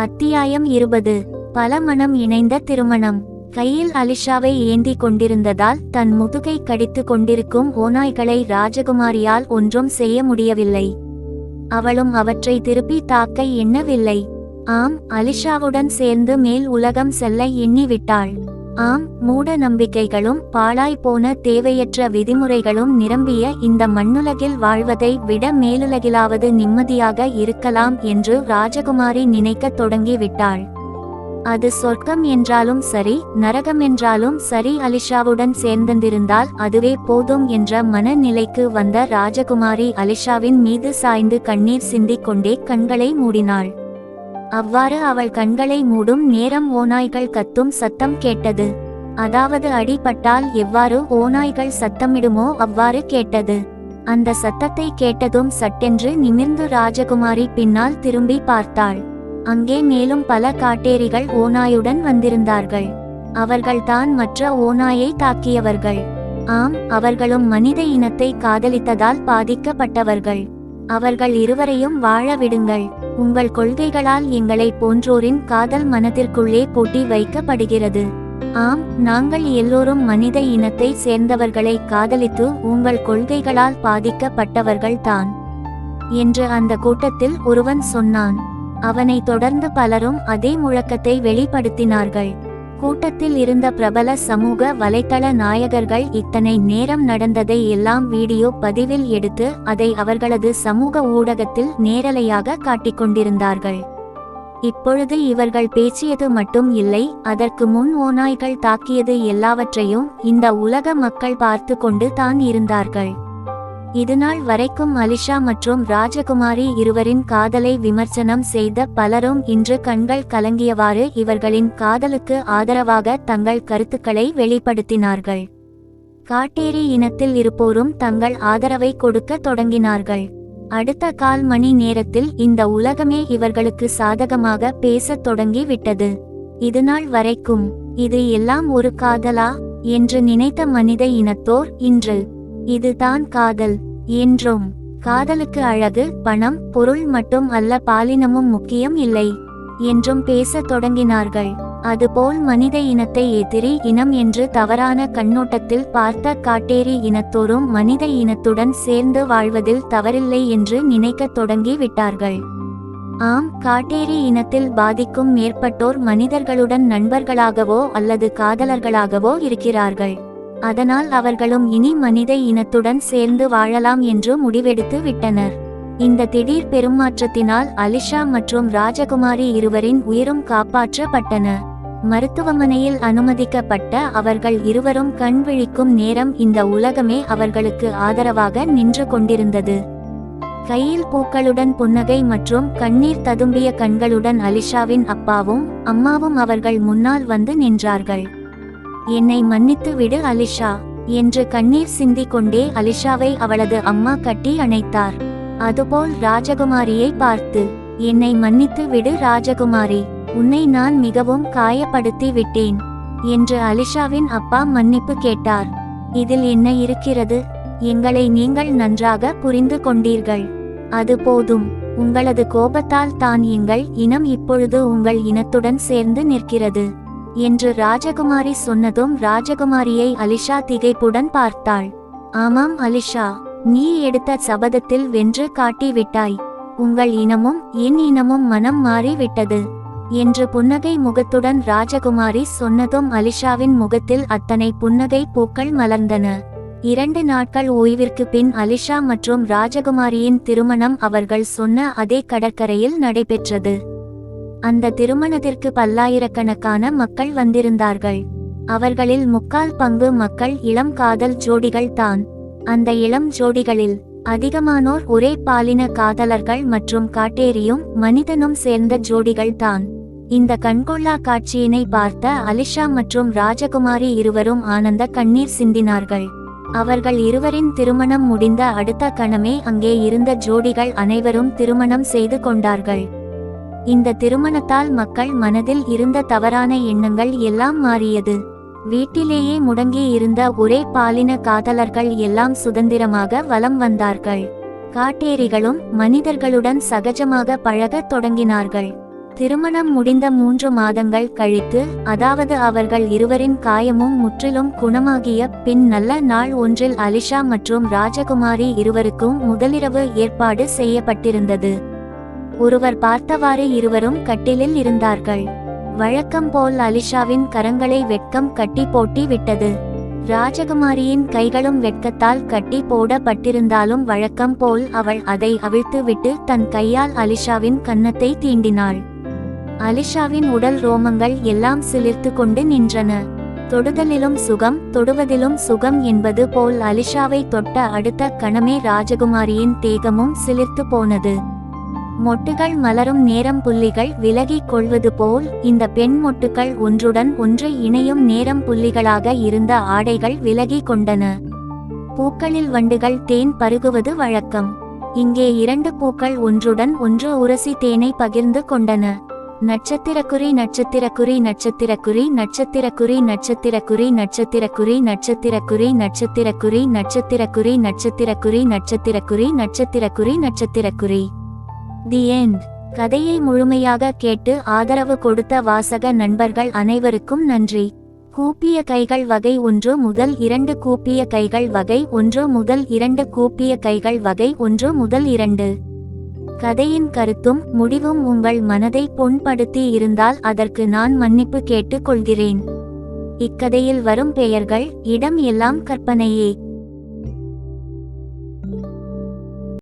அத்தியாயம் இருபது. பல மனம் இணைந்த திருமணம். கையில் அலிஷாவை ஏந்தி கொண்டிருந்ததால் தன் முதுகை கடித்து கொண்டிருக்கும் ஓநாய்களை ராஜகுமாரியால் ஒன்றும் செய்ய முடியவில்லை. அவளும் அவற்றை திருப்பி தாக்க எண்ணவில்லை. ஆம் அலிஷாவுடன் சேர்ந்து மேல் உலகம் செல்ல எண்ணிவிட்டாள். ஆம் மூட நம்பிக்கைகளும் பாழாய்போன தேவையற்ற விதிமுறைகளும் நிரம்பிய இந்த மண்ணுலகில் வாழ்வதை விட மேலுலகிலாவது நிம்மதியாக இருக்கலாம் என்று ராஜகுமாரி நினைக்கத் தொடங்கிவிட்டாள். அது சொர்க்கம் என்றாலும் சரி நரகம் என்றாலும் சரி அலிஷாவுடன் சேர்ந்திருந்தால் அதுவே போதும் என்ற மனநிலைக்கு வந்த ராஜகுமாரி அலிஷாவின் மீது சாய்ந்து கண்ணீர் சிந்திக் கொண்டே கண்களை மூடினாள். அவ்வாறு அவள் கண்களை மூடும் நேரம் ஓநாய்கள் கத்தும் சத்தம் கேட்டது. அதாவது அடிபட்டால் எவ்வாறு ஓநாய்கள் சத்தமிடுமோ அவ்வாறு கேட்டது. அந்த சத்தத்தை கேட்டதும் சட்டென்று நிமிர்ந்து ராஜகுமாரி பின்னால் திரும்பி பார்த்தாள். அங்கே மேலும் பல காட்டேரிகள் ஓநாயுடன் வந்திருந்தார்கள். அவர்கள்தான் மற்ற ஓநாயை தாக்கியவர்கள். ஆம் அவர்களும் மனித இனத்தை காதலித்ததால் பாதிக்கப்பட்டவர்கள். அவர்கள் இருவரையும் வாழ விடுங்கள். உங்கள் கொள்கைகளால் எங்களை போன்றோரின் காதல் மனதிற்குள்ளே பூட்டி வைக்கப்படுகிறது. ஆம் நாங்கள் எல்லோரும் மனித இனத்தை சேர்ந்தவர்களை காதலித்து உங்கள் கொள்கைகளால் பாதிக்கப்பட்டவர்கள்தான் என்று அந்த கூட்டத்தில் ஒருவன் சொன்னான். அவனை தொடர்ந்து பலரும் அதே முழக்கத்தை வெளிப்படுத்தினார்கள். கூட்டத்தில் இருந்த பிரபல சமூக வலைத்தள நாயகர்கள் இத்தனை நேரம் நடந்ததை எல்லாம் வீடியோ பதிவில் எடுத்து அதை அவர்களது சமூக ஊடகத்தில் நேரலையாக காட்டிக்கொண்டிருந்தார்கள். இப்பொழுது இவர்கள் பேசியது மட்டும் இல்லை அதற்கு முன் ஓநாய்கள் தாக்கியது எல்லாவற்றையும் இந்த உலக மக்கள் பார்த்து கொண்டு தான் இருந்தார்கள். இதுநாள் வரைக்கும் அலிஷா மற்றும் ராஜகுமாரி இருவரின் காதலை விமர்சனம் செய்த பலரும் இன்று கண்கள் கலங்கியவாறு இவர்களின் காதலுக்கு ஆதரவாக தங்கள் கருத்துக்களை வெளிப்படுத்தினார்கள். காட்டேரி இனத்தில் இருப்போரும் தங்கள் ஆதரவை கொடுக்க தொடங்கினார்கள். அடுத்த கால் மணி நேரத்தில் இந்த உலகமே இவர்களுக்கு சாதகமாக பேசத் தொடங்கி விட்டது. இதுநாள் வரைக்கும் இது எல்லாம் ஒரு காதலா? என்று நினைத்த மனித இனத்தோர் இன்று இதுதான் காதல் என்றும் காதலுக்கு அழகு பணம் பொருள் மட்டும் அல்ல பாலினமும் முக்கியம் இல்லை என்றும் பேசத் தொடங்கினார்கள். அதுபோல் மனித இனத்தை எதிரி இனம் என்று தவறான கண்ணோட்டத்தில் பார்த்த காட்டேரி இனத்தோறும் மனித இனத்துடன் சேர்ந்து வாழ்வதில் தவறில்லை என்று நினைக்கத் தொடங்கி விட்டார்கள். ஆம் காட்டேரி இனத்தில் பாதிக்கும் மேற்பட்டோர் மனிதர்களுடன் நண்பர்களாகவோ அல்லது காதலர்களாகவோ இருக்கிறார்கள். அதனால் அவர்களும் இனி மனித இனத்துடன் சேர்ந்து வாழலாம் என்று முடிவெடுத்து விட்டனர். இந்த திடீர் பெருமாற்றத்தினால் அலிஷா மற்றும் ராஜகுமாரி இருவரின் உயிரும் காப்பாற்றப்பட்டன. மருத்துவமனையில் அனுமதிக்கப்பட்ட அவர்கள் இருவரும் கண் விழிக்கும் நேரம் இந்த உலகமே அவர்களுக்கு ஆதரவாக நின்று கொண்டிருந்தது. கையில் பூக்களுடன் புன்னகை மற்றும் கண்ணீர் ததும்பிய கண்களுடன் அலிஷாவின் அப்பாவும் அம்மாவும் அவர்கள் முன்னால் வந்து நின்றார்கள். என்னை மன்னித்து விடு அலிஷா என்று கண்ணீர் சிந்திக் கொண்டே அலிஷாவை அவளது அம்மா கட்டி அணைத்தார். அதுபோல் ராஜகுமாரியை பார்த்து என்னை மன்னித்து விடு ராஜகுமாரி உன்னை நான் மிகவும் காயப்படுத்தி விட்டேன் என்று அலிஷாவின் அப்பா மன்னிப்பு கேட்டார். இதில் என்ன இருக்கிறது? எங்களை நீங்கள் நன்றாக புரிந்து கொண்டீர்கள். அது போதும். உங்களது கோபத்தால் தான் எங்கள் இனம் இப்பொழுது உங்கள் இனத்துடன் சேர்ந்து நிற்கிறது. என்று ராஜகுமாரி சொன்னதும் ராஜகுமாரியை அலிஷா திகைப்புடன் பார்த்தாள். ஆமாம் அலிஷா நீ எடுத்த சபதத்தில் வென்று காட்டிவிட்டாய். உங்கள் இனமும் என் இனமும் மனம் மாறிவிட்டது என்று புன்னகை முகத்துடன் ராஜகுமாரி சொன்னதும் அலிஷாவின் முகத்தில் அத்தனை புன்னகை பூக்கள் மலர்ந்தன. இரண்டு நாட்கள் ஓய்விற்கு பின் அலிஷா மற்றும் ராஜகுமாரியின் திருமணம் அவர்கள் சொன்ன அதே கடற்கரையில் நடைபெற்றது. அந்த திருமணத்திற்கு பல்லாயிரக்கணக்கான மக்கள் வந்திருந்தார்கள். அவர்களில் முக்கால் பங்கு மக்கள் இளம் காதல் ஜோடிகள் தான். அந்த இளம் ஜோடிகளில் அதிகமானோர் ஒரே பாலின காதலர்கள் மற்றும் காட்டேரியும் மனிதனும் சேர்ந்த ஜோடிகள் தான். இந்த கண்கொள்ளா காட்சியினை பார்த்த அலிஷா மற்றும் ராஜகுமாரி இருவரும் ஆனந்த கண்ணீர் சிந்தினார்கள். அவர்கள் இருவரின் திருமணம் முடிந்த அடுத்த கணமே அங்கே இருந்த ஜோடிகள் அனைவரும் திருமணம் செய்து கொண்டார்கள். இந்த திருமணத்தால் மக்கள் மனதில் இருந்த தவறான எண்ணங்கள் எல்லாம் மாறியது. வீட்டிலேயே முடங்கி இருந்த ஒரே பாலின காதலர்கள் எல்லாம் சுதந்திரமாக வலம் வந்தார்கள். காட்டேரிகளும் மனிதர்களுடன் சகஜமாக பழகத் தொடங்கினார்கள். திருமணம் முடிந்த மூன்று மாதங்கள் கழித்து அதாவது அவர்கள் இருவரின் காயமும் முற்றிலும் குணமாகிய பின் நல்ல நாள் ஒன்றில் அலிஷா மற்றும் ராஜகுமாரி இருவருக்கும் முதலிரவு ஏற்பாடு செய்யப்பட்டிருந்தது. ஒருவர் பார்த்தவாறு இருவரும் கட்டிலில் இருந்தார்கள். வழக்கம் போல் அலிஷாவின் கரங்களை வெட்கம் கட்டி போட்டி விட்டது. ராஜகுமாரியின் கைகளும் வெட்கத்தால் கட்டி போடப்பட்டிருந்தாலும் வழக்கம் போல் அவள் அதை அவிழ்த்துவிட்டு தன் கையால் அலிஷாவின் கன்னத்தை தீண்டினாள். அலிஷாவின் உடல் ரோமங்கள் எல்லாம் சிலிர்த்து கொண்டு நின்றன. தொடுதலிலும் சுகம் தொடுவதிலும் சுகம் என்பது போல் அலிஷாவை தொட்ட அடுத்த கணமே ராஜகுமாரியின் தேகமும் சிலிர்த்து போனது. மொட்டுகள் மலரும் நேரம் புள்ளிகள் விலகிக் கொள்வது போல் இந்த பெண் மொட்டுக்கள் ஒன்றுடன் ஒன்று இணையும் நேரம் புள்ளிகளாக இருந்த ஆடைகள் விலகிக் கொண்டன பூக்களில் வண்டுகள் தேன் பருகுவது வழக்கம் இங்கே இரண்டு பூக்கள் ஒன்றுடன் ஒன்று உரசி தேனை பகிர்ந்து கொண்டன நட்சத்திரக்குறி நட்சத்திரக்குறி நட்சத்திரக்குறி நட்சத்திரக்குறி நட்சத்திரக்குறி நட்சத்திரக்குறி நட்சத்திரக்குறி நட்சத்திரக்குறி நட்சத்திரக்குறி நட்சத்திரக்குறி நட்சத்திரக்குறி நட்சத்திரக்குறி நட்சத்திரக்குறி தி எண்ட் கதையை முழுமையாக கேட்டு ஆதரவு கொடுத்த வாசக நண்பர்கள் அனைவருக்கும் நன்றி. கூப்பிய கைகள் வகை ஒன்று முதல் இரண்டு கூப்பிய கைகள் வகை ஒன்று முதல் இரண்டு கூப்பிய கைகள் வகை ஒன்று முதல் இரண்டு. கதையின் கருத்தும் முடிவும் உங்கள் மனதை புண்படுத்தி இருந்தால் அதற்கு நான் மன்னிப்பு கேட்டுக் கொள்கிறேன் இக்கதையில் வரும் பெயர்கள் இடம் எல்லாம் கற்பனையே.